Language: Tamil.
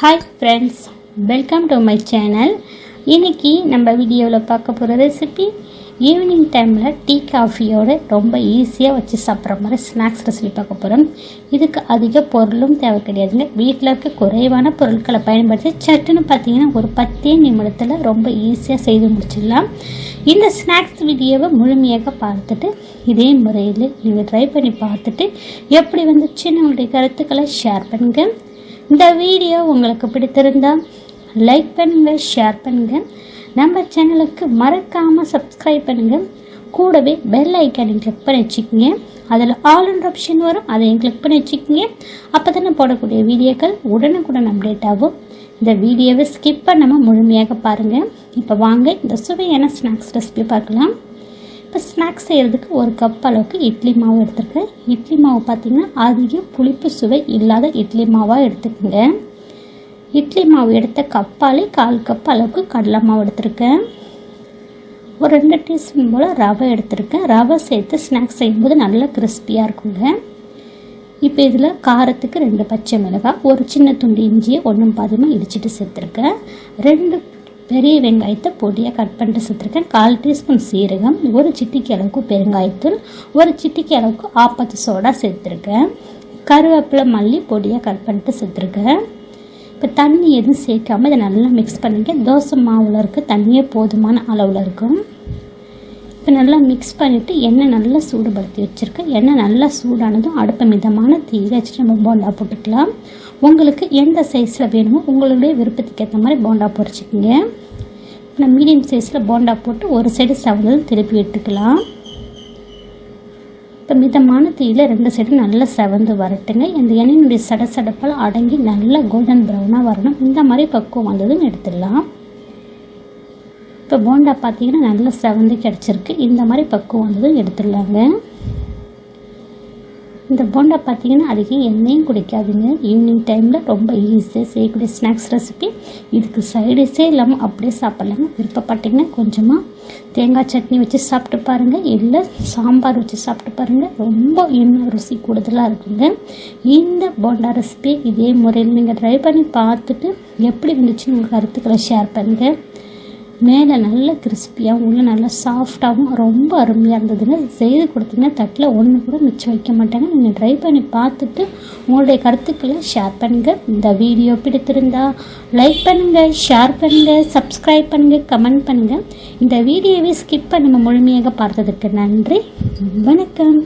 Hi friends welcome to my channel இன்றைக்கி நம்ம வீடியோவில் பார்க்க போகிற ரெசிபி ஈவினிங் டைமில் டீ காஃபியோட ரொம்ப ஈஸியாக வச்சு சாப்பிட்ற மாதிரி ஸ்நாக்ஸ் ரெசிபி பார்க்க போகிறோம் இதுக்கு அதிக பொருளும் தேவை கிடையாதுங்க. வீட்டில் இருக்க குறைவான பொருட்களை பயன்படுத்தி சட்டுன்னு பார்த்தீங்கன்னா ஒரு பத்தே நிமிடத்தில் ரொம்ப ஈஸியாக செய்து முடிச்சிடலாம். இந்த ஸ்நாக்ஸ் வீடியோவை முழுமையாக பார்த்துட்டு இதே முறையில் நீங்கள் ட்ரை பண்ணி பார்த்துட்டு எப்படி வந்துச்சுன்னு உங்களுடைய கருத்துக்களை ஷேர் பண்ணுங்கள் இந்த வீடியோ உங்களுக்கு பிடித்திருந்தா லைக் பண்ணுங்கள் ஷேர் பண்ணுங்கள் நம்ம சேனலுக்கு மறக்காமல் சப்ஸ்கிரைப் பண்ணுங்கள் கூடவே பெல் ஐக்கானை கிளிக் பண்ணி வச்சுக்கோங்க. அதில் ஆல் ஆப்ஷன் வரும் அதையும் கிளிக் பண்ணி வச்சுக்கோங்க. அப்போ தானே போடக்கூடிய வீடியோக்கள் உடனுக்குடன் அப்டேட் ஆகும். இந்த வீடியோவை ஸ்கிப் பண்ணாமல் முழுமையாக பாருங்கள் இப்போ வாங்க இந்த சுவையான ஸ்நாக்ஸ் ரெசிபி பார்க்கலாம். இப்போ ஸ்நாக்ஸ் செய்கிறதுக்கு ஒரு கப் அளவுக்கு இட்லி மாவு எடுத்துருக்கேன். இட்லி மாவு பார்த்திங்கன்னா அதிக புளிப்பு சுவை இல்லாத இட்லி மாவாக எடுத்துக்கோங்க. இட்லி மாவு எடுத்த கப்பாலே கால் கப் அளவுக்கு கடலை மாவு எடுத்திருக்கேன். ஒரு ரெண்டு டீஸ்பூன் போல் ரவை எடுத்திருக்கேன். ரவை சேர்த்து ஸ்நாக்ஸ் செய்யும்போது நல்லா கிறிஸ்பியாக இருக்குங்க. இப்போ இதில் காரத்துக்கு ரெண்டு பச்சை மிளகாய் ஒரு சின்ன துண்டு இஞ்சியை ஒன்றும் பாதியமாக இடிச்சிட்டு சேர்த்துருக்கேன். ரெண்டு பெரிய வெங்காயத்தை பொடியாக கட் பண்ணிட்டு சேர்த்துருக்கேன் கால் டீஸ்பூன் சீரகம் ஒரு சிட்டிக்கு அளவுக்கு பெருங்காயத்தூள் ஒரு சிட்டிக்கு அளவுக்கு ஆப்பத்து சோடா சேர்த்துருக்கேன். கருவேப்பிலை மல்லி பொடியாக கட் பண்ணிட்டு சேர்த்துருக்கேன் இப்போ தண்ணி எதுவும் சேர்க்காம இதை நல்லா மிக்ஸ் பண்ணிக்க. தோசை மாவில் இருக்குது தண்ணியே போதுமான அளவில் இருக்கும். இப்போ நல்லா மிக்ஸ் பண்ணிவிட்டு எண்ணெய் நல்லா சூடுபடுத்தி வச்சுருக்கேன். எண்ணெய் நல்லா சூடானதும் அடுப்பை மிதமான தீ வச்சுட்டு நம்ம போண்டா போட்டுக்கலாம். உங்களுக்கு எந்த சைஸில் வேணுமோ உங்களுடைய விருப்பத்துக்கு ஏற்ற மாதிரி போண்டா பொறிச்சிக்கோங்க. நான் மீடியம் சைஸில் போண்டா போட்டு ஒரு சைடு சவந்தது திருப்பி விட்டுக்கலாம் இப்போ மிதமான தீயில் ரெண்டு சைடும் நல்லா செவந்து வரட்டுங்க. இந்த எண்ணெயினுடைய சட சடப்பால் அடங்கி நல்லா கோல்டன் ப்ரௌனாக வரணும். இந்த மாதிரி பக்குவம் வந்ததும் எடுத்துடலாம். இப்போ போண்டா பார்த்தீங்கன்னா நல்லா செவந்து கிடச்சிருக்கு. இந்த மாதிரி பக்குவம் வந்ததும் எடுத்துடலாங்க. இந்த போண்டா பார்த்தீங்கன்னா அதிகம் எண்ணெயும் குடிக்காதுங்க. ஈவினிங் டைமில் ரொம்ப ஈஸியாக செய்யக்கூடிய ஸ்நாக்ஸ் ரெசிபி இதுக்கு சைடிஸே இல்லாமல் அப்படியே சாப்பிட்லாங்க. விருப்பப்பட்டீங்கன்னா கொஞ்சமாக தேங்காய் சட்னி வச்சு சாப்பிட்டு பாருங்கள் இல்லை சாம்பார் வச்சு சாப்பிட்டு பாருங்கள் ரொம்ப இன்னும் ருசி கூடுதலாக இருக்குங்க. இந்த போண்டா ரெசிபி இதே முறையில் நீங்கள் ட்ரை பண்ணி பார்த்துட்டு எப்படி இருந்துச்சுன்னு உங்கள் கருத்துக்களை ஷேர் பண்ணுங்கள் மேலே நல்ல கிறிஸ்பியாகவும் உள்ள நல்லா சாஃப்டாகவும் ரொம்ப அருமையாக இருந்ததுங்க செய்து கொடுத்தீங்கன்னா தட்டில் ஒன்று கூட மிச்சம் வைக்க மாட்டாங்க. நீங்கள் ட்ரை பண்ணி பார்த்துட்டு உங்களுடைய கருத்துக்களை ஷேர் பண்ணுங்கள் இந்த வீடியோ பிடித்திருந்தா லைக் பண்ணுங்கள் ஷேர் பண்ணுங்கள் சப்ஸ்கிரைப் பண்ணுங்கள் கமெண்ட் பண்ணுங்கள் இந்த வீடியோவை ஸ்கிப் பண்ணி முழுமையாக பார்த்ததுக்கு நன்றி. வணக்கம்.